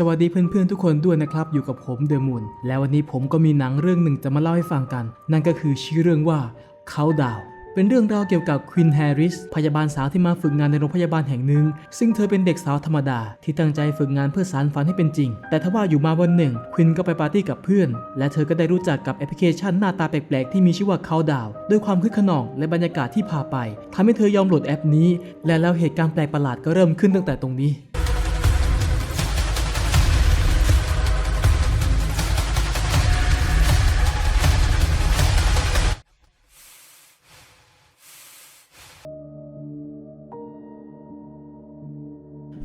สวัสดีเพื่อนๆทุกคนด้วยนะครับ อยู่กับผมเดอะมูนและวันนี้ผมก็มีหนังเรื่องหนึ่งจะมาเล่าให้ฟังกัน นั่นก็คือชื่อเรื่องว่าเขาดาวเป็นเรื่องราวเกี่ยวกับควินแฮร์ริสพยาบาลสาวที่มาฝึกงานในโรงพยาบาลแห่งหนึ่ง ซึ่งเธอเป็นเด็กสาวธรรมดา ที่ตั้งใจฝึกงานเพื่อสานฝันให้เป็นจริง แต่ทว่าอยู่มาวันหนึ่ง ควินก็ไปปาร์ตี้กับเพื่อน และเธอก็ได้รู้จักกับแอปพลิเคชันหน้าตาแปลกๆ ที่มีชื่อว่าเขาดาวด้วยความคึกขนองและบรรยากาศที่พาไปทำให้เธอยอมโหลดแอปนี้ และแล้วเหตุการณ์แปลกประหลาดก็เริ่มขึ้นตั้งแต่ตรงนี้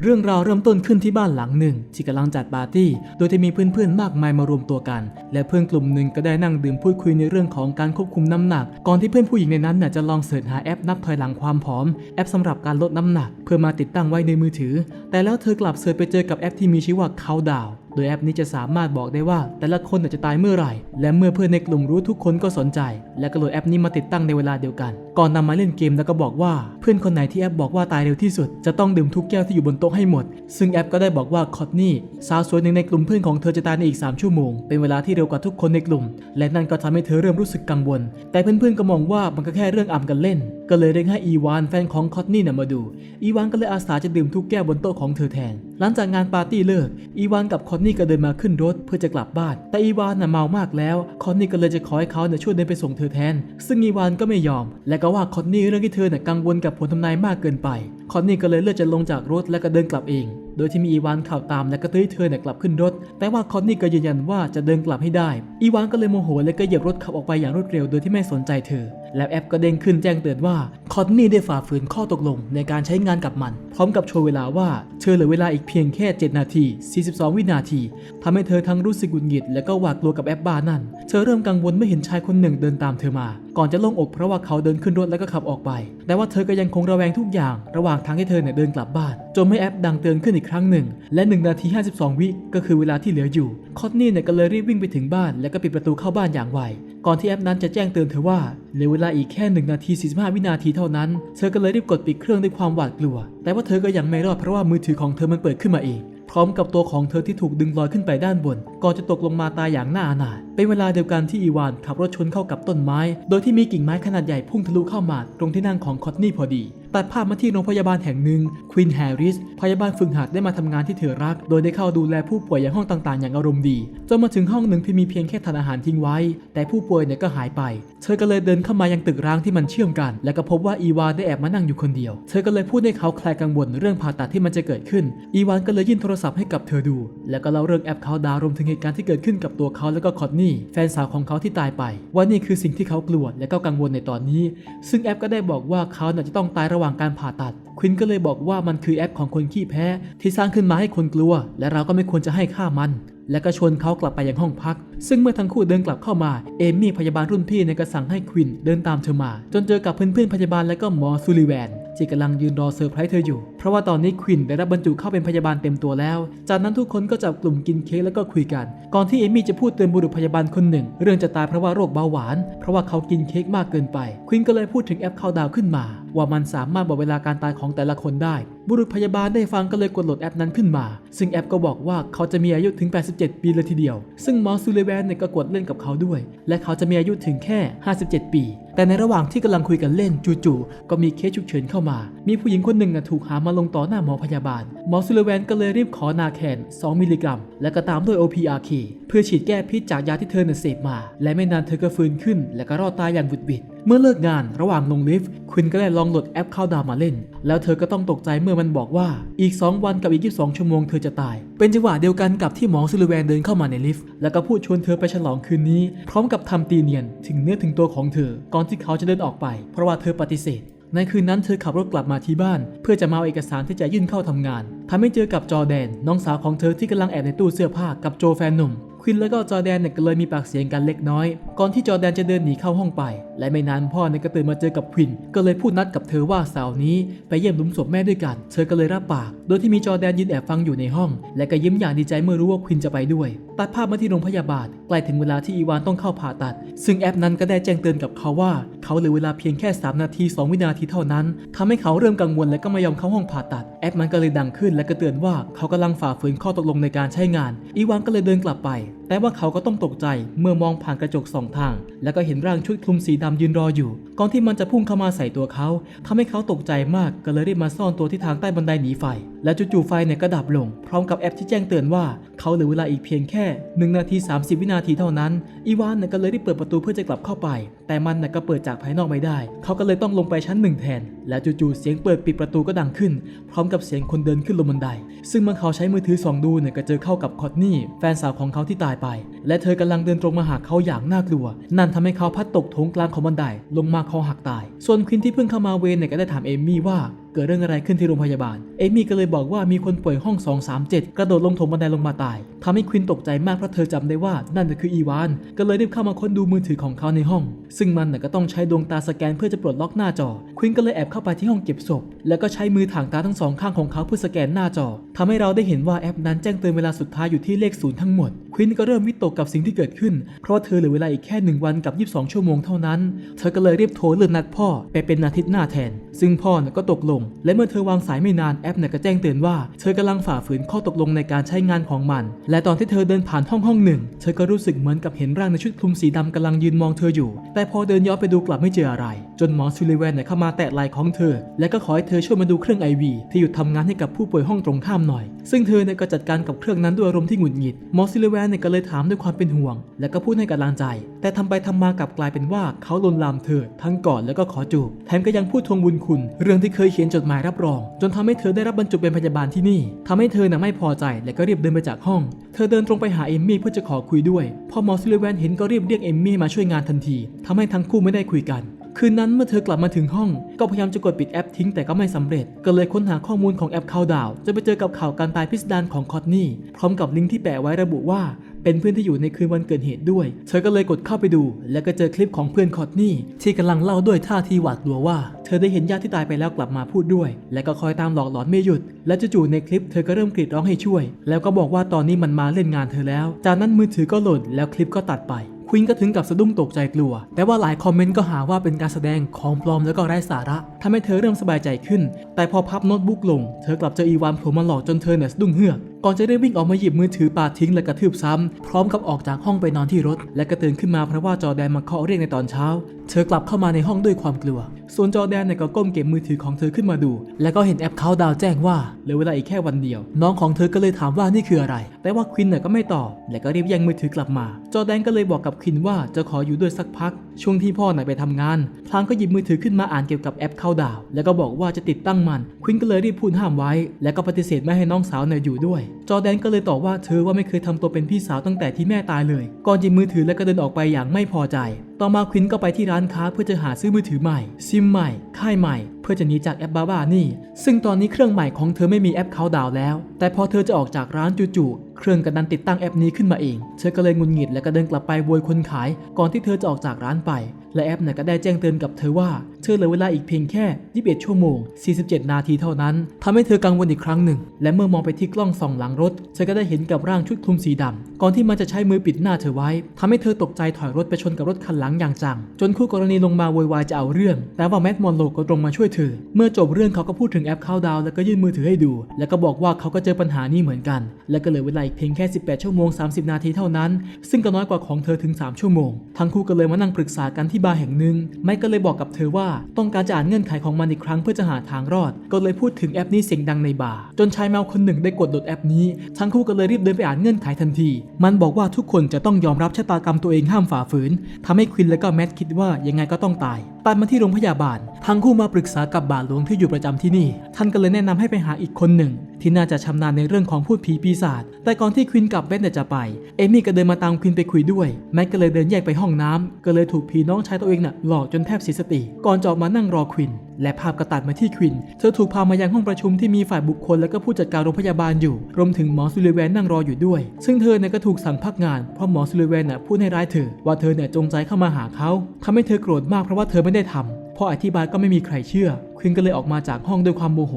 เรื่องราวเริ่มต้นขึ้นที่บ้านหลังหนึ่งที่กำลังจัดปาร์ตี้ โดยจะมีเพื่อนๆมากมายมารวมตัวกัน และเพื่อนกลุ่มหนึ่งก็ได้นั่งดื่มพูดคุยในเรื่องของการควบคุมน้ำหนัก ก่อนที่เพื่อนผู้หญิงในนั้นน่ะจะลองเสิร์ชหาแอปนับถอยหลังความผอม แอปสำหรับการลดน้ำหนัก เพื่อมาติดตั้งไว้ในมือถือ แต่แล้วเธอกลับเสิร์ชไปเจอกับแอปที่มีชื่อว่าเขาดาว โดยแอปนี้จะสามารถบอกได้ว่า แต่ละคนจะตายเมื่อไหร่ และเมื่อเพื่อนในกลุ่มรู้ทุกคนก็สนใจ และก็โหลดแอปนี้มาติดตั้งในเวลาเดียวกัน ก่อนนำมาเล่นเกมแล้วก็บอกว่า เพื่อนคนไหนที่แอปบอกว่าตายเร็วที่สุด จะต้องดื่มทุกแก้วที่อยู่บนโต๊ะให้หมด ซึ่งแอปก็ได้บอกว่าคอตนี่สาวสวยหนึ่งในกลุ่มเพื่อนของเธอจะตายในอีก 3 ชั่วโมง เป็นเวลาที่เร็วกว่าทุกคนในกลุ่ม และนั่นก็ทำให้เธอเริ่มรู้สึกกังวล แต่เพื่อนๆก็มองว่ามันก็แค่เรื่องอ่ำกันเล่น ก็เลยเรียกให้อีวานแฟนของคอตนี่น่ะมาดู อีวานก็เลยอาสาจะดื่มทุกแก้วบนโต๊ะของเธอแทนหลังจากงานปาร์ตี้เลิก อีวานกับคอนนี่ก็เดินมาขึ้นรถเพื่อจะกลับบ้าน แต่อีวานน่ะเมามากแล้ว คอนนี่ก็เลยจะขอให้เขาเนี่ยช่วยเดินไปส่งเธอแทน ซึ่งอีวานก็ไม่ยอม และก็ว่าคอนนี่เรื่องที่เธอเนี่ยกังวลกับผลทำนายมากเกินไป คอนนี่ก็เลยเลือกจะลงจากรถและก็เดินกลับเอง โดยที่มีอีวานขับตามและก็เตือเธอเนี่ยกลับขึ้นรถ แต่ว่าคอนนี่ก็ยืนยันว่าจะเดินกลับให้ได้ อีวานก็เลยโมโหและก็เหยียบรถขับออกไปอย่างรวดเร็วโดยที่ไม่สนใจเธอ แล้วแอปก็เด้งขึ้นแจ้งเตือนว่าคอนนี่ได้ฝ่าฝืนข้อตกลงในการใช้งานกับมัน พร้อมกับโชว์เวลาว่าเธอเหลือเวลาอีกเพียงแค่ 7 นาที 42 วินาทีทำให้เธอทั้งรู้สึกหงุดหงิดและก็หวาดกลัวกับแอปบ้านั่น เธอเริ่มกังวลเมื่อเห็นชายคนหนึ่งเดินตามเธอมา ก่อนจะโล่งอกเพราะว่าเขาเดินขึ้นรถแล้วก็ขับออกไป แต่ว่าเธอก็ยังคงระแวงทุกอย่าง ระหว่างทางที่เธอเนี่ยเดินกลับบ้านจนไม่แอปดังเตือนขึ้นอีกครั้งหนึ่ง และ1นาที 52 วิก็คือเวลาที่เหลืออยู่ คอตนี่เนี่ยก็เลยรีบวิ่งไปถึงบ้าน แล้วก็ปิดประตูเข้าบ้านอย่างไวก่อนที่แอปนั้นจะแจ้งเตือนเธอว่าเหลือเวลาอีกแค่ 1 นาที 45 วินาทีเท่านั้น เธอก็เลยรีบกดปิดเครื่องด้วยความหวาดกลัว แต่ว่าเธอก็ยังไม่รอดเพราะว่ามือถือของเธอมันเปิดขึ้นมาเอง พร้อมกับตัวของเธอที่ถูกดึงลอยขึ้นไปด้านบน ก่อนจะตกลงมาตายอย่างน่าอนาถเป็นเวลาเดียวกันที่อีวานขับรถชนเข้ากับต้นไม้ โดยที่มีกิ่งไม้ขนาดใหญ่พุ่งทะลุเข้ามาตรงที่นั่งของคอตนี่พอดี ตัดภาพมาที่โรงพยาบาลแห่งหนึ่งควินแฮร์ริสพยาบาลฝึกหัดได้มาทำงานที่เธอรัก โดยได้เข้าดูแลผู้ป่วยอย่างห้องต่างๆ อย่างอารมณ์ดีจนมาถึงห้องหนึ่งที่มีเพียงแค่ทานอาหารทิ้งไว้ แต่ผู้ป่วยเนี่ยก็หายไป เธอก็เลยเดินเข้ามายังตึกร้างที่มันเชื่อมกัน และก็พบว่าอีวานได้แอบมานั่งอยู่คนเดียว เธอก็เลยพูดให้เขาคลายกังวลเรื่องผ่าตัดที่มันจะเกิดขึ้น อีวานก็เลยยื่นโทรศัพท์ให้กับเธอดู แล้วก็เล่าเรื่องแอปเขาดาวรวมถึงเหตุการณ์ที่เกิดขึ้นกับตัวเขาและก็คอตนี่แฟนสาวของเขาที่ตายไป ว่านี่คือสิ่งที่เขากลัวและก็กังวลในตอนนี้ ซึ่งแอปก็ได้บอกว่าเขาน่ะจะต้องตายระหว่างระหว่างการผ่าตัดควินก็เลยบอกว่ามันคือแอปของคนขี้แพ้ที่สร้างขึ้นมาให้คนกลัว และเราก็ไม่ควรจะให้ค่ามัน และก็ชวนเขากลับไปยังห้องพัก ซึ่งเมื่อทั้งคู่เดินกลับเข้ามา เอมี่พยาบาลรุ่นพี่ในยก็สั่งให้ควินเดินตามเธอมา จนเจอกับเพื่อนๆพยาบาลและก็หมอซูลิแวนที่กำลังยืนรอเซอร์ไพรส์เธออยู่ เพราะว่าตอนนี้ควินได้รับบรรจุเข้าเป็นพยาบาลเต็มตัวแล้ว จากนั้นทุกคนก็จับกลุ่มกินเค้กแล้วก็คุยกัน ก่อนที่เอมี่จะพูดเตือนบุรุษพยาบาลคนหนึ่ง เรื่องจะตายเพราะว่าโรคเบาหวาน เพราะว่าเขากินเค้กมากเกินไป ควินก็เลยพูดถึงแอปเข้าดาวขึ้นมา ว่ามันสามารถบอกเวลาการตายของของแต่ละคนได้ บุรุษพยาบาลได้ฟังก็เลยกดโหลดแอปนั้นขึ้นมา ซึ่งแอปก็บอกว่าเขาจะมีอายุถึง 87 ปีเลยทีเดียว ซึ่งหมอซูเลแวนเนี่ยก็กดเล่นกับเขาด้วย และเขาจะมีอายุถึงแค่ 57 ปี แต่ในระหว่างที่กำลังคุยกันเล่นจู่ๆก็มีเคสฉุกเฉินเข้ามา มีผู้หญิงคนหนึ่งถูกหามาลงต่อหน้าหมอพยาบาล หมอซูเลแวนก็เลยรีบขอนาแคน 2 มิลลิกรัม และก็ตามด้วย OPRK เพื่อฉีดแก้พิษจากยาที่เธอเสพมา และไม่นานเธอก็ฟื้นขึ้น และก็รอดตายอย่างบุดบิด เมื่อเลิกงานระหว่างลงลิฟต์ควินก็ได้ลองโหลดแอปเข้าดาวมาเล่น แล้วเธอก็ต้องตกใจเมื่อมันบอกว่าอีก 2 วันกับอีก 22 ชั่วโมงเธอจะตาย เป็นจังหวะเดียวกันกับที่หมอซูลิแวนเดินเข้ามาในลิฟต์แล้วก็พูดชวนเธอไปฉลองคืนนี้ พร้อมกับทำตีเนียนถึงเนื้อถึงตัวของเธอ ก่อนที่เขาจะเดินออกไป เพราะว่าเธอปฏิเสธในคืนนั้นเธอขับรถกลับมาที่บ้าน เพื่อจะมาเอาเอกสารที่จะยื่นเข้าทำงานทำให้เจอกับจอแดน น้องสาวของเธอที่กำลังแอบในตู้เสื้อผ้ากับโจแฟนหนุ่มควินและก็จอแดนเนี่ยก็เลยมีปากเสียงกันเล็กน้อยก่อนที่จอแดนจะเดินหนีเข้าห้องไป และไม่นานพ่อเนก็ตื่นมาเจอกับควิน ก็เลยพูดนัดกับเธอว่าสาร์นี้ไปเยี่ยมลุมศพแม่ด้วยกัน เธอก็เลยรับปาก โดยที่มีจอแดนยืนแอบฟังอยู่ในห้อง และก็ยิ้มอย่างดีใจเมื่อรู้ว่าควินจะไปด้วย ตัดภาพมาที่โรงพยาบาล ใกล้ถึงเวลาที่อีวานต้องเข้าผ่าตัด ซึ่งแอปนั้นก็ได้แจ้งเตือนกับเขาว่า เขาเหลือเวลาเพียงแค่ 3 นาที 2 วินาทีเท่านั้นทำให้เขาเริ่มกังวลและก็ไม่ยอมเข้าห้องผ่าตัด แอปมันก็เลยดังขึ้นและก็เตือนว่าเขากำลังฝ่าฝืนข้อตกลงในการใช้งาน อีวานก็เลยเดินกลับไป แต่ว่าเขาก็ต้องตกใจเมื่อมองผ่านกระจกสองทาง แล้วก็เห็นร่างชุดคลุมสีดำยืนรออยู่ ก่อนที่มันจะพุ่งเข้ามาใส่ตัวเขาทำให้เขาตกใจมากก็เลยรีบมาซ่อนตัวที่ทางใต้บันไดหนีไฟ และจู่ๆไฟเนี่ยก็ดับลง พร้อมกับแอปที่แจ้งเตือนว่า เขาเหลือเวลาอีกเพียงแค่ 1 นาที 30 วินาทีเท่านั้น อีวานเนี่ยก็เลยรีบเปิดประตูเพื่อจะกลับเข้าไป แต่มันน่ะก็เปิดจากภายนอกไม่ได้ เขาก็เลยต้องลงไปชั้นหนึ่งแทน และจู่ๆเสียงเปิดปิดประตูก็ดังขึ้น พร้อมกับเสียงคนเดินขึ้นลงบันได ซึ่งเมื่อเขาใช้มือถือส่องดูเนี่ยก็เจอเข้ากับคอตนี่แฟนสาวของเขาที่ตายไป และเธอกำลังเดินตรงมาหาเขาอย่างน่ากลัว นั่นทำให้เขาพัดตกโถงกลางของบันได ลงมาคอหักตาย ส่วนควินที่เพิ่งเข้ามาเวรเนี่ยก็ได้ถามเอมมี่ว่า เกิดเรื่องอะไรขึ้นที่โรงพยาบาล เอมี่ก็เลยบอกว่ามีคนป่วยห้อง 237 กระโดดลงถงบันไดลงมาตายทำให้ควินตกใจมากเพราะเธอจำได้ว่านั่นคืออีวาน ก็เลยรีบเข้ามาค้นดูมือถือของเขาในห้อง ซึ่งมันก็ต้องใช้ดวงตาสแกนเพื่อจะปลดล็อกหน้าจอ ควินก็เลยแอบเข้าไปที่ห้องเก็บศพ แล้วก็ใช้มือถ่างตาทั้งสองข้างของเขาเพื่อสแกนหน้าจอทำให้เราได้เห็นว่าแอปนั้นแจ้งเตือนเวลาสุดท้ายอยู่ที่เลขศูนย์ทั้งหมด ควินก็เริ่มวิตกกับสิ่งที่เกิดขึ้น เพราะเธอเหลือเวลาอีกแค่หนึ่งวันกับ 22 ชั่วโมงเท่านั้น เธอก็เลยรีบโทรเลื่อนนัดพ่อไปเป็นอาทิตย์หน้าแทน ซึ่งพ่อก็ตกลงและเมื่อเธอวางสายไม่นานแอปน่ะก็แจ้งเตือนว่าเธอกำลังฝ่าฝืนข้อตกลงในการใช้งานของมัน และตอนที่เธอเดินผ่านห้องห้องหนึ่ง เธอก็รู้สึกเหมือนกับเห็นร่างในชุดคลุมสีดำกำลังยืนมองเธออยู่ แต่พอเดินย้อนไปดูกลับไม่เจออะไร จนหมอซูลิแวนเนี่ยเข้ามาแตะไหล่ของเธอ และก็ขอให้เธอช่วยมาดูเครื่องไอวีที่หยุดทำงานให้กับผู้ป่วยห้องตรงข้ามหน่อย ซึ่งเธอเนี่ยก็จัดการกับเครื่องนั้นด้วยอารมณ์ที่หงุดหงิดหมอซูลิแวนเนี่ยก็เลยถามด้วยความเป็นห่วง และก็พูดให้กำลังใจ แต่ทำไปทำมากลับกลายเป็นว่าเขาลวนลามเธอทั้งก่อนแล้วก็ขอจูบแถมก็ยังพูดทวงบุญคุณ เรื่องที่เคยเขียนจดหมายรับรอง จนทำให้เธอได้รับบรรจุเป็นพยาบาลที่นี่ทำให้เธอน่ะไม่พอใจและก็รีบเดินไปจากห้อง เธอเดินตรงไปหาเอมมี่เพื่อจะขอคุยด้วยพอหมอซิลแวนเห็นก็รีบเรียกเอมมี่มาช่วยงานทันทีทำให้ทั้งคู่ไม่ได้คุยกัน คืนนั้นเมื่อเธอกลับมาถึงห้อง ก็พยายามจะกดปิดแอปทิ้งแต่ก็ไม่สำเร็จ ก็เลยค้นหาข้อมูลของแอปคาวดาวจะไปเจอกับข่าวการตายพิสดารของคอตนี่พร้อมกับลิงก์ที่แปะไว้ระบุว่า เป็นเพื่อนที่อยู่ในคืนวันเกิดเหตุด้วย เธอก็เลยกดเข้าไปดู แล้วก็เจอคลิปของเพื่อนคอตนี่ที่กำลังเล่าด้วยท่าทีหวาดกลัวว่า เธอได้เห็นญาติที่ตายไปแล้วกลับมาพูดด้วย และก็คอยตามหลอกหลอนไม่หยุด และจู่ๆในคลิปเธอก็เริ่มกรีดร้องให้ช่วย แล้วก็บอกว่าตอนนี้มันมาเล่นงานเธอแล้ว จากนั้นมือถือก็หล่นแล้วคลิปก็ตัดไป วินก็ถึงกับสะดุ้งตกใจกลัว แต่ว่าหลายคอมเมนต์ก็หาว่าเป็นการแสดงของปลอมแล้วก็ไร้สาระทำให้เธอเริ่มสบายใจขึ้น แต่พอพับโน้ตบุ๊กลง เธอกลับเจออีวานโผล่มาหลอกจนเธอเนี่ยสะดุ้งเฮือก ก่อนจะได้วิ่งออกมาหยิบมือถือปาทิ้งและกระทืบซ้ำพร้อมกับออกจากห้องไปนอนที่รถ และก็ตื่นขึ้นมาเพราะว่าจอแดนมาเคาะเรียกในตอนเช้าเธอกลับเข้ามาในห้องด้วยความกลัว ส่วนจอแดนเนี่ยก็ก้มเก็บมือถือของเธอขึ้นมาดู แล้วก็เห็นแอปเขาดาวแจ้งว่าเหลือเวลาอีกแค่วันเดียว น้องของเธอก็เลยถามว่านี่คืออะไร แต่ว่าควินเนี่ยก็ไม่ตอบ และก็รีบแย่งมือถือกลับมา จอแดนก็เลยบอกกับควินว่าจะขออยู่ด้วยสักพัก ช่วงที่พ่อน่ะไปทำงาน พลางก็หยิบมือถือขึ้นมาอ่านเกี่ยวกับแอปเข้าดาว แล้วก็บอกว่าจะติดตั้งมัน ควินก็เลยรีบพูดห้ามไว้ แล้วก็ปฏิเสธไม่ให้น้องสาวเนี่ยอยู่ด้วย จอแดนก็เลยตอบว่าเธอว่าไม่เคยทำตัวเป็นพี่สาวตั้งแต่ที่แม่ตายเลย ก่อนหยิบมือถือแล้วก็เดินออกไปอย่างไม่พอใจต่อมาควินก็ไปที่ร้านค้าเพื่อจะหาซื้อมือถือใหม่ ซิมใหม่ ค่ายใหม่ เพื่อจะหนีจากแอปบาบ้านี่ ซึ่งตอนนี้เครื่องใหม่ของเธอไม่มีแอปเขาดาวแล้ว แต่พอเธอจะออกจากร้านจู่ๆเครื่องกันดันติดตั้งแอปนี้ขึ้นมาเอง เธอก็เลยงุนหงิดและก็เดินกลับไปโวยคนขาย ก่อนที่เธอจะออกจากร้านไป และแอปเนี่ยก็ได้แจ้งเตือนกับเธอว่า เธอเหลือเวลาอีกเพียงแค่ 21 ชั่วโมง 47 นาทีเท่านั้นทำให้เธอกังวลอีกครั้งหนึ่ง และเมื่อมองไปที่กล้องส่องหลังรถ เธอก็ได้เห็นกับร่างชุดคลุมสีดำก่อนที่มันจะใช้มือปิดหน้าเธอไว้ทำให้เธอตกใจถอยรถไปชนกับรถคันหลังอย่างจัง จนคู่กรณีลงมาโวยวายจะเอาเรื่อง แต่ว่าแมดมอนโลก็ตรงมาช่วยเธอ เมื่อจบเรื่องเขาก็พูดถึงแอปเข้าดาวแล้วก็ยื่นมือถือให้ดู แล้วก็บอกว่าเขาก็เจอปัญหานี้เหมือนกัน และก็เหลือเวลาอีกเพียงแค่ 18 ชั่วโมง 30 นาทีเท่านั้น ซึ่งก็น้อยกว่าของเธอถึง 3 ชั่วโมง ทั้งคู่ก็เลยมานั่งปรึกษากันที่บาร์แห่งหนึ่งไมค์ก็เลยบอกกับเธอว่าต้องการจะอ่านเงื่อนไขของมันอีกครั้งเพื่อจะหาทางรอด ก็เลยพูดถึงแอปนี้เสียงดังในบาร์จนชายเมาคนหนึ่งได้กดโหลดแอปนี้ทั้งคู่ก็เลยรีบเดินไปอ่านเงื่อนไขทันที มันบอกว่าทุกคนจะต้องยอมรับชะตากรรมตัวเองห้ามฝ่าฝืนทำให้ควินและก็แมทคิดว่ายังไงก็ต้องตายตัดมาที่โรงพยาบาล ทั้งคู่มาปรึกษากับบาทหลวงที่อยู่ประจำที่นี่ ท่านก็เลยแนะนำให้ไปหาอีกคนหนึ่ง ที่น่าจะชำนาญในเรื่องของพูดผีปีศาจ แต่ก่อนที่ควินกับแมทจะไป เอมี่ก็เดินมาตามควินไปคุยด้วย แมทก็เลยเดินแยกไปห้องน้ำก็เลยถูกผีน้องชายตัวเองน่ะหลอกจนแทบเสียสติ ก่อนจะออกมานั่งรอควิน และภาพกระตัดมาที่ควิน เธอถูกพามายังห้องประชุมที่มีฝ่ายบุคคลและก็ผู้จัดการโรงพยาบาลอยู่ รวมถึงหมอซูลิแวนนั่งรออยู่ด้วย ซึ่งเธอเนี่ยก็ถูกสั่งพักงาน เพราะหมอซูลิแวนน่ะพูดให้ร้ายเธอ ว่าเธอเนี่ยจงใจเข้ามาหาเขาทำให้เธอโกรธมากเพราะว่าเธอไม่ได้ทำพออธิบายก็ไม่มีใครเชื่อ ควินก็เลยออกมาจากห้องด้วยความโมโห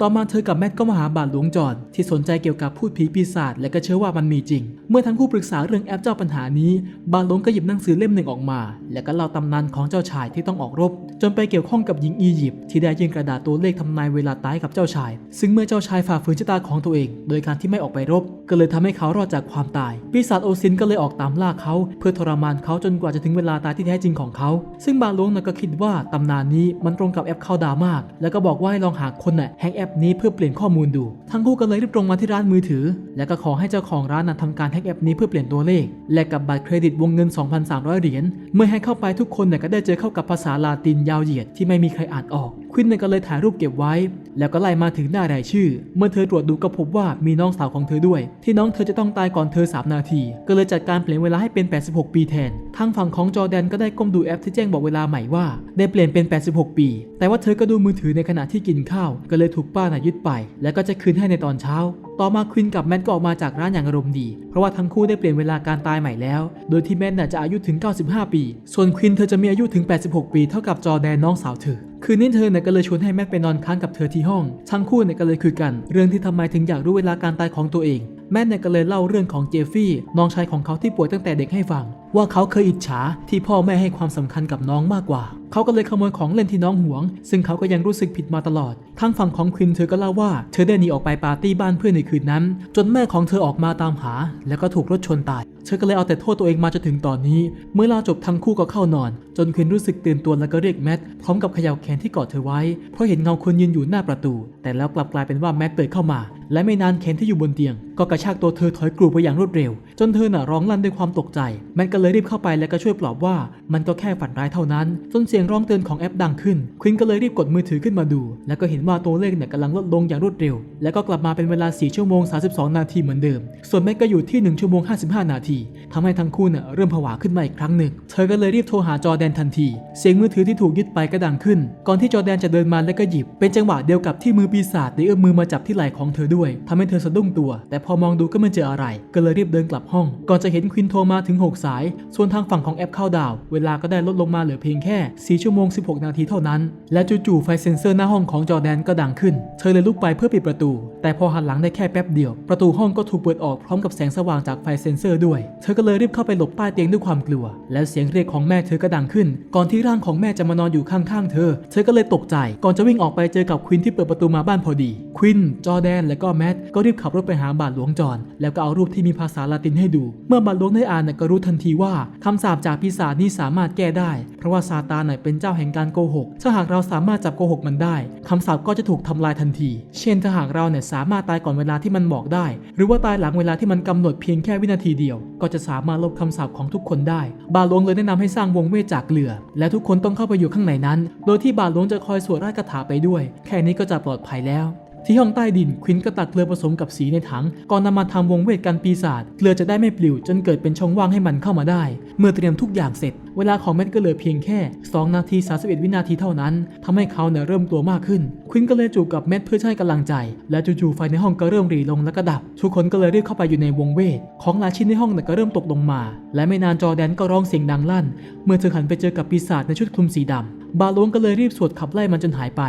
ต่อมาเธอกับแมทก็มาหาบาทหลวงจอนที่สนใจเกี่ยวกับพูดผีปีศาจและก็เชื่อว่ามันมีจริง เมื่อทั้งคู่ปรึกษาเรื่องแอปเจ้าปัญหานี้ บาทหลวงก็หยิบหนังสือเล่มหนึ่งออกมา และก็เล่าตำนานของเจ้าชายที่ต้องออกรบ จนไปเกี่ยวข้องกับหญิงอียิปต์ที่ได้ยื่นกระดาษตัวเลขทำนายเวลาตายกับเจ้าชาย ซึ่งเมื่อเจ้าชายฝ่าฝืนชะตาของตัวเอง โดยการที่ไม่ออกไปรบ ก็เลยทำให้เขารอดจากความตาย ปีศาจโอซินก็เลยออกตามล่าเขา เพื่อทรมานเขาจนกว่าจะถึงเวลาตายที่แท้จริงของเขา ซึ่งบาทหลวงนก็คิดว่าตำนานนี้มันตรงกับแอปเข้าดาวมาก แล้วก็บอกว่าให้ลองหาคนน่ะแฮกแอปนี้เพื่อเปลี่ยนข้อมูลดู ทั้งคู่ก็เลยรีบตรงมาที่ร้านมือถือ แล้วก็ขอให้เจ้าของร้านน่ะทำการแฮกแอปนี้เพื่อเปลี่ยนตัวเลข และกับบัตรเครดิตวงเงิน 2,300 เหรียญ เมื่อให้เข้าไปทุกคนเนี่ยก็ได้เจอเข้ากับภาษาลาตินยาวเหยียดที่ไม่มีใครอ่านออกควินน่ก็เลยถ่ายรูปเก็บไว้ แล้วก็ไล่มาถึงหน้ารายชื่อ เมื่อเธอตรวจดูก็พบว่ามีน้องสาวของเธอด้วย ที่น้องเธอจะต้องตายก่อนเธอ 3 นาที ก็เลยจัดการเปลี่ยนเวลาให้เป็น 86 ปีแทน ทางฝั่งของจอแดนก็ได้ก้มดูแอปที่แจ้งบอกเวลาใหม่ว่า ได้เปลี่ยนเป็น 86 ปี แต่ว่าเธอก็ดูมือถือในขณะที่กินข้าว ก็เลยถูกป้าน่ะยึดไป แล้วก็จะคืนให้ในตอนเช้า ต่อมาควินกับแมทก็ออกมาจากร้านอย่างอารมณ์ดี เพราะว่าทั้งคู่ได้เปลี่ยนเวลาการตายใหม่แล้ว โดยที่แมทน่ะจะอายุถึง 95 ปี ส่วนควินเธอจะมีอายุถึง 86 ปี เท่ากับจอแดนน้องสาวเธอ คืนนี้เธอเนี่ยก็เลยชวนให้แมทไปนอนค้างกับเธอที่ห้อง ทั้งคู่เนี่ยก็เลยคุยกัน เรื่องที่ทำไมถึงอยากรู้เวลาการตายของตัวเอง แมทเนี่ยก็เลยเล่าเรื่องของเจฟฟี่น้องชายของเขาที่ป่วยตั้งแต่เด็กให้ฟัง ว่าเขาเคยอิจฉาที่พ่อแม่ให้ความสำคัญกับน้องมากกว่า เขาก็เลยขโมยของเล่นที่น้องหวง ซึ่งเขาก็ยังรู้สึกผิดมาตลอดทางฝั่งของควินเธอก็เล่าว่าเธอได้หนีออกไปปาร์ตี้บ้านเพื่อนในคืนนั้น จนแม่ของเธอออกมาตามหา แล้วก็ถูกรถชนตาย เธอก็เลยเอาแต่โทษตัวเองมาจนถึงตอนนี้ เมื่อลาจบทั้งคู่ก็เข้านอน จนควินรู้สึกตื่นตัวแล้วก็เรียกแมทพร้อมกับเขย่าแขนที่กอดเธอไว้ เพราะเห็นเงาคนยืนอยู่หน้าประตู แต่แล้วกลับกลายเป็นว่าแมทเปิดเข้ามาและไม่นานแขนที่อยู่บนเตียง ก็กระชากตัวเธอถอยกรูไปอย่างรวดเร็ว จนเธอน่ะร้องลั่นด้วยความตกใจ แมทก็เลยรีบเข้าไปแล้วก็ช่วยปลอบว่า มันก็แค่ฝันร้ายเท่านั้นจนเสียงร้องเตือนของแอปดังขึ้นควินก็เลยรีบกดมือถือขึ้นมาดู แล้วก็เห็นว่าตัวเลขเนี่ยกำลังลดลงอย่างรวดเร็ว แล้วก็กลับมาเป็นเวลา 4 ชั่วโมง 32 นาทีเหมือนเดิม ส่วนแมทก็อยู่ที่ 1 ชั่วโมง 55 นาทีทำให้ทั้งคู่เนี่ยเริ่มผวาขึ้นมาอีกครั้งหนึ่ง เธอก็เลยรีบโทรหาจอแดนทันที เสียงมือถือที่ถูกยึดไปก็ดังขึ้น ก่อนที่จอแดนจะเดินมาแล้วก็หยิบ เป็นจังหวะเดียวกับที่มือปีศาจได้เอื้อมมือมาจับที่ไหล่ของเธอด้วยทำให้เธอสะดุ้งตัว แต่พอมองดูก็ไม่เจออะไร ก็เลยรีบเดินกลับห้อง ก่อนจะเห็นควินโทรมาถึง 6 สาย ส่วนทางฝั่งของแอปเข้าดาว เวลาก็ได้ลดลงมาเหลือเพียงแค่ 4 ชั่วโมง 16 นาทีเท่านั้น และจู่ๆไฟเซ็นเซอร์หน้าห้องของจอแดนก็ดังขึ้น เธอเลยลุกไปเพื่อปิดประตู แต่พอหันหลังได้แค่แป๊บเดียว ประตูห้องก็ถูกเปิดออกพร้อมกับแสงสว่างจากไฟเซ็นเซอร์ด้วย เธอก็เลยรีบเข้าไปหลบใต้เตียงด้วยความกลัว แล้วเสียงเรียกของแม่เธอก็ดังขึ้น ก่อนที่ร่างของแม่จะมานอนอยู่ข้างๆ เธอ เธอก็เลยตกใจ ก่อนจะวิ่งออกไปเจอกับควินที่เปิดประตูมาบ้านพอดี ควิน จอแดน และก็แมทก็รีบขับรถไปหาบาทหลวงจอนแล้วก็เอารูปที่มีภาษาลาตินให้ดู เมื่อบาทหลวงได้อ่านก็รู้ทันทีว่าคำสาปจากปีศาจนี้สามารถแก้ได้ เพราะว่าซาตานน่เป็นเจ้าแห่งการโกหก ถ้าหากเราสามารถจับโกหกมันได้คำสาปก็จะถูกทำลายทันที เช่นถ้าหากเราเนี่ยสามารถตายก่อนเวลาที่มันบอกได้ หรือว่าตายหลังเวลาที่มันกำหนดเพียงแค่วินาทีเดียว ก็จะสามารถลบคำสาปของทุกคนได้ บาทหลวงเลยแนะนำให้สร้างวงเวทจากเกลือ และทุกคนต้องเข้าไปอยู่ข้างในนั้น โดยที่บาทหลวงจะคอยสวดราชคาถาไปด้วย แค่นี้ก็จะปลอดภัยแล้ว ที่ห้องใต้ดินควินก็ตักเกลือผสมกับสีในถัง ก่อนนำมาทำวงเวทกันปีศาจเกลือจะได้ไม่ปลิวจนเกิดเป็นช่องว่างให้มันเข้ามาได้ เมื่อเตรียมทุกอย่างเสร็จ เวลาของแมทก็เหลือเพียงแค่ 2 นาที 31 วินาทีเท่านั้นทำให้เขาเนี่ยเริ่มตัวมากขึ้น ควินก็เลยจูบกับแมทเพื่อให้กำลังใจ และจู่ๆไฟในห้องก็เริ่มรีลงแล้วก็ดับ ทุกคนก็เลยรีบเข้าไปอยู่ในวงเวท ของหลายชิ้นในห้องเนี่ยก็เริ่มตกลงมา และไม่นานจอแดนก็ร้องเสียงดังลั่น เมื่อเธอหันไปเจอกับปีศาจในชุดคลุมสีดำ บาโลงก็เลยรีบสวดขับไล่มันจนหายไป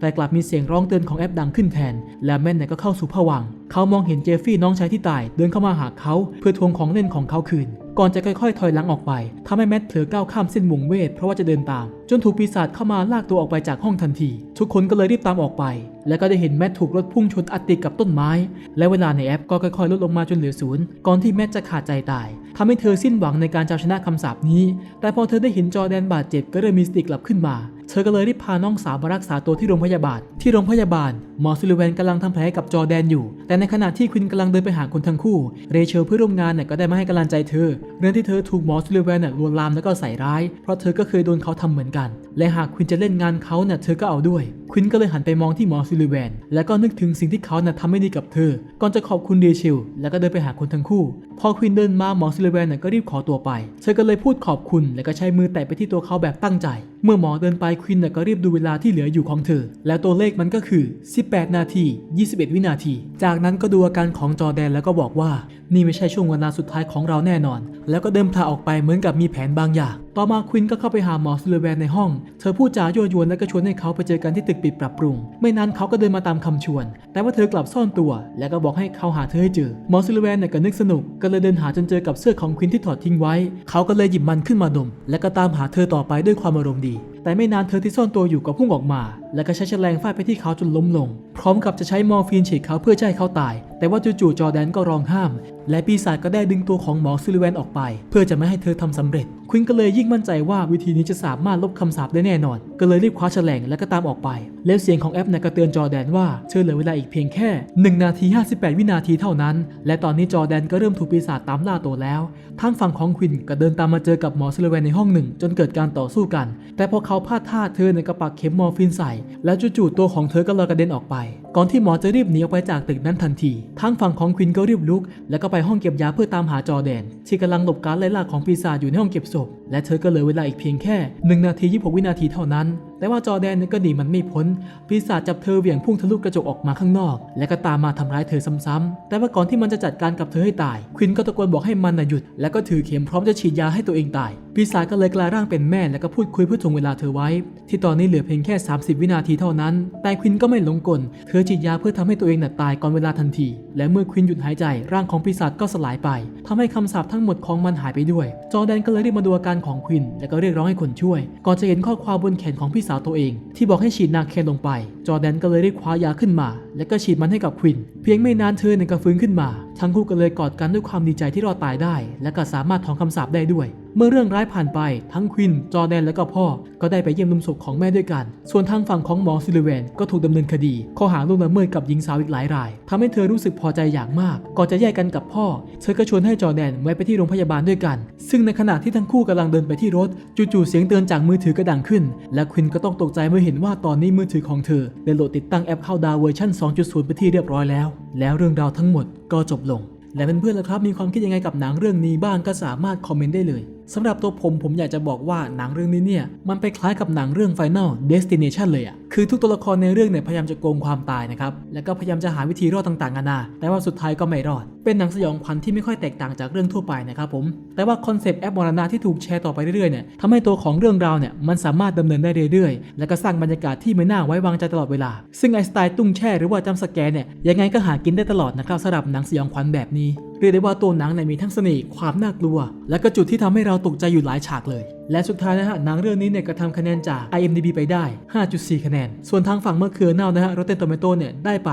แต่กลับมีเสียงร้องเตือนของแอปดังขึ้นแทน และแม่นเนี่ยก็เข้าสู่ผวัง เขามองเห็นเจฟฟี่น้องชายที่ตาย เดินเข้ามาหาเขาเพื่อทวงของเล่นของเขาคืน ก่อนจะค่อยๆ ถอยหลังออกไปทำให้แมทเผลอก้าวข้ามเส้นวงเวทเพราะว่าจะเดินตาม จนถูกปีศาจเข้ามาลากตัวออกไปจากห้องทันที ทุกคนก็เลยรีบตามออกไป แล้วก็ได้เห็นแมทถูกรถพุ่งชนอัดติดกับต้นไม้ และเวลาในแอปก็ค่อยๆลดลงมาจนเหลือศูนย์ก่อนที่แมทจะขาดใจตายทำให้เธอสิ้นหวังในการจะเอาชนะคำสาปนี้ แต่พอเธอได้เห็นจอแดนบาดเจ็บก็เริ่มมีสติกลับขึ้นมา เธอก็เลยรีบพาน้องสาวมารักษาตัวที่โรงพยาบาล ที่โรงพยาบาล หมอซิลเวนกำลังทำแผลให้กับจอแดนอยู่ แต่ในขณะที่ควินกำลังเดินไปหาคนทั้งคู่ เรเชลเพื่อนร่วมงานเนี่ยก็ได้มาให้กำลังใจเธอ เรื่องที่เธอถูกหมอซิลเวนเนี่ยลวนลามแล้วก็ใส่ร้าย เพราะเธอก็เคยโดนเขาทำเหมือนกัน และหากควินจะเล่นงานเขาเนี่ยเธอก็เอาด้วย ควินก็เลยหันไปมองที่หมอซิลเวน แล้วก็นึกถึงสิ่งที่เขาน่ะทำไม่ดีกับเธอ ก่อนจะขอบคุณเรเชลแล้วก็เดินไปหาคนทั้งคู่ พอควินเดินมาหมอซิลเวนน่ะก็รีบขอตัวไป เธอก็เลยพูดขอบคุณ แล้วก็ใช้มือแตะไปที่ตัวเขาแบบตั้งใจ เมื่อหมอเดินไปควินน่ะก็รีบดูเวลาที่เหลืออยู่ของเธอ แล้วตัวเลขมันก็คือ 18 นาที 21 วินาที จากนั้นก็ดูอาการของจอแดนแล้วก็บอกว่า นี่ไม่ใช่ช่วงเวลาสุดท้ายของเราแน่นอน แล้วก็เดินพาออกไปเหมือนกับมีแผนบางอย่าง ต่อมาควินก็เข้าไปหาหมอซิลเวนในห้อง เธอพูดจายั่วยวนและก็ชวนให้เขาไปเจอกันที่ตึกปิดปรับปรุง ไม่นานเขาก็เดินมาตามคำชวน แต่ว่าเธอกลับซ่อนตัว แล้วก็บอกให้เขาหาเธอให้เจอ หมอซิลเวนเนี่ยก็นึกสนุก ก็เลยเดินหาจนเจอกับเสื้อของควินที่ถอดทิ้งไว้ เขาก็เลยหยิบมันขึ้นมาดม และก็ตามหาเธอต่อไปด้วยความอารมณ์ดีแต่ไม่นานเธอที่ซ่อนตัวอยู่ก็พุ่งออกมา แล้วก็ใช้แฉลงฟาดไปที่เขาจนล้มลง พร้อมกับจะใช้มอร์ฟีนฉีดเขาเพื่อจะให้เขาตาย แต่ว่าจู่ๆจอแดนก็ร้องห้าม และปีศาจก็ได้ดึงตัวของหมอซิลเวนออกไป เพื่อจะไม่ให้เธอทำสำเร็จ ควินก็เลยยิ่งมั่นใจว่าวิธีนี้จะสามารถลบคำสาปได้แน่นอน ก็เลยรีบคว้าแฉลงแล้วก็ตามออกไป แล้วเสียงของแอปนก็เตือนจอแดนว่าเธอเหลือเวลาอีกเพียงแค่ 1 นาที 58 วินาทีเท่านั้น และตอนนี้จอแดนก็เริ่มถูกปีศาจตามล่าตัวแล้วทางฝั่งของควินก็เดินตามมาเจอกับหมอซิลเวนในห้องหนึ่ง จนเกิดการต่อสู้กัน แต่พอเขาพลาดท่าเธอในกระปักเข็มมอร์ฟีนใส่ แล้วจู่ๆตัวของเธอก็ลอยกระเด็นออกไปก่อนที่หมอจะรีบหนีออกไปจากตึกนั้นทันทีทางฝั่งของควินก็รีบลุก แล้วก็ไปห้องเก็บยาเพื่อตามหาจอแดน ที่กำลังหลบการไล่ล่าของปีศาจอยู่ในห้องเก็บศพ และเธอก็เหลือเวลาอีกเพียงแค่1นาที26วินาทีเท่านั้น แต่ว่าจอแดนก็หนีมันไม่พ้น ปีศาจจับเธอเหวี่ยงพุ่งทะลุกระจกออกมาข้างนอก และก็ตามมาทำร้ายเธอซ้ำๆ แต่ว่าก่อนที่มันจะจัดการกับเธอให้ตาย ควินก็ตะโกนบอกให้มันน่ะหยุด แล้วก็ถือเข็มพร้อมจะฉีดยาให้ตัวเองตาย ปีศาจก็เลยกลายร่างเป็นแม่แล้วก็พูดคุยเพื่อถ่วงเวลาเธอไว้ ที่ตอนนี้เหลือเพียงแค่ 30 วินาทีเท่านั้น แต่ควินก็ไม่หลงกล เธอฉีดยาเพื่อทำให้ตัวเองน่ะตายก่อนเวลาทันที และเมื่อควินหยุดหายใจ ร่างของปีศาจก็สลายไปทำให้คำสาปทั้งหมดของมันหายไปด้วย จอแดนก็เลยรีบมาดูอาการของควิน แล้วก็เรียกร้องให้คนช่วย ก่อนจะเห็นข้อความบนแขนของพี่สาวตัวเอง ที่บอกให้ฉีดนาเคนลงไป จอแดนก็เลยรีบคว้ายาขึ้นมา แล้วก็ฉีดมันให้กับควิน เพียงไม่นานเธอเนี่ยก็ฟื้นขึ้นมา ทั้งคู่ก็เลยกอดกันด้วยความดีใจที่รอดตายได้ และก็สามารถถอนคำสาปได้ด้วย เมื่อเรื่องร้ายผ่านไปทั้งควิน จอแดนและก็พ่อ ก็ได้ไปเยี่ยมนุมศพของแม่ด้วยกัน ส่วนทางฝั่งของหมอซิลเวนก็ถูกดำเนินคดี ข้อหาล่วงละเมิดกับหญิงสาวอีกหลายรายทำให้เธอรู้สึกพอใจอย่างมาก ก่อนจะแยกกันกับพ่อ เธอก็ชวนให้จอแดนแวะไปที่โรงพยาบาลด้วยกัน ซึ่งในขณะที่ทั้งคู่กำลังเดินไปที่รถ จู่ๆเสียงเตือนจากมือถือก็ดังขึ้น และควินก็ต้องตกใจเมื่อเห็นว่าตอนนี้มือถือของเธอได้โหลดติดตั้งแอปเข้าดาวเวอร์ชัน2.0 ไปที่เรียบร้อยแล้ว แล้วเรื่องราวทั้งหมดก็จบลง และเพื่อนๆล่ะครับมีความคิดยังไงกับหนังเรื่องนี้บ้างก็สามารถคอมเมนต์ได้เลย สำหรับตัวผมผมอยากจะบอกว่าหนังเรื่องนี้เนี่ย มันไปคล้ายกับหนังเรื่อง Final Destination เลยอะคือทุกตัวละครในเรื่องเนี่ยพยายามจะโกงความตายนะครับแล้วก็พยายามจะหาวิธีรอดต่างๆนานาแต่ว่าสุดท้ายก็ไม่รอด เป็นหนังสยองขวัญที่ไม่ค่อยแตกต่างจากเรื่องทั่วไปนะครับผมแต่ว่าคอนเซปต์แอปมรณะที่ถูกแชร์ต่อไปเรื่อยๆเนี่ยทำให้ตัวของเรื่องราวเนี่ยมันสามารถดำเนินได้เรื่อยๆ แล้วก็สร้างบรรยากาศที่ไม่น่าไว้วางใจตลอดเวลา ซึ่งไอสไตล์ตุ้งแช่หรือว่าจำสแกร์เนี่ยยังไงก็หากินได้ตลอดนะครับสำหรับหนังสยองขวัญแบบนี้ เรียกได้ว่าตัวหนังเนี่ยมีทั้งเสน่ห์ความน่ากลัว และก็จุดที่ทำให้เราตกใจอยู่หลายฉากเลย และสุดท้ายนะฮะหนังเรื่องนี้เนี่ยก็ทำคะแนนจาก IMDb ไปได้ 5.4 คะแนน ส่วนทางฝั่งเมื่อคืนเน่านะฮะ Rotten Tomato เนี่ยได้ไป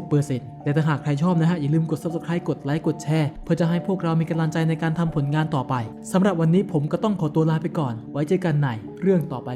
26%แต่ถ้าหากใครชอบนะฮะ อย่าลืมกด Subscribe กดไลค์กดแชร์เพื่อจะให้พวกเรามีกำลังใจในการทำผลงานต่อไปสำหรับวันนี้ผมก็ต้องขอตัวลาไปก่อน ไว้เจอกันในเรื่องต่อไป